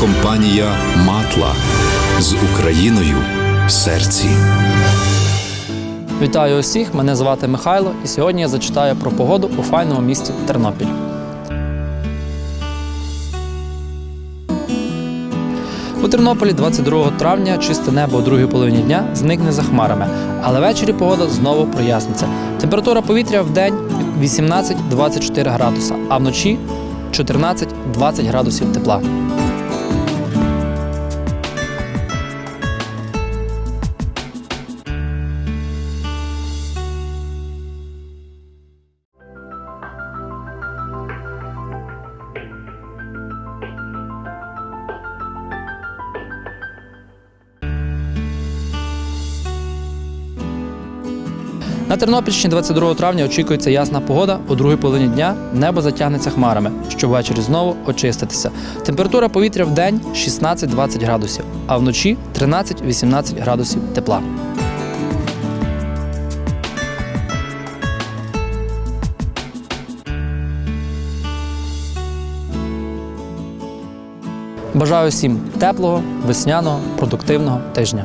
компанія Матла з Україною в серці. Вітаю усіх! Мене звати Михайло, і сьогодні я зачитаю про погоду у файному місті Тернопіль. У Тернополі 22 травня чисте небо у другій половині дня зникне за хмарами, але ввечері погода знову проясниться. Температура повітря в день 18-24 градуса, а вночі 14-20 градусів тепла. На Тернопільщині 22 травня очікується ясна погода. У другій половині дня небо затягнеться хмарами, щоб ввечері знову очиститися. Температура повітря в день 16-20 градусів, а вночі 13-18 градусів тепла. Бажаю всім теплого, весняного, продуктивного тижня.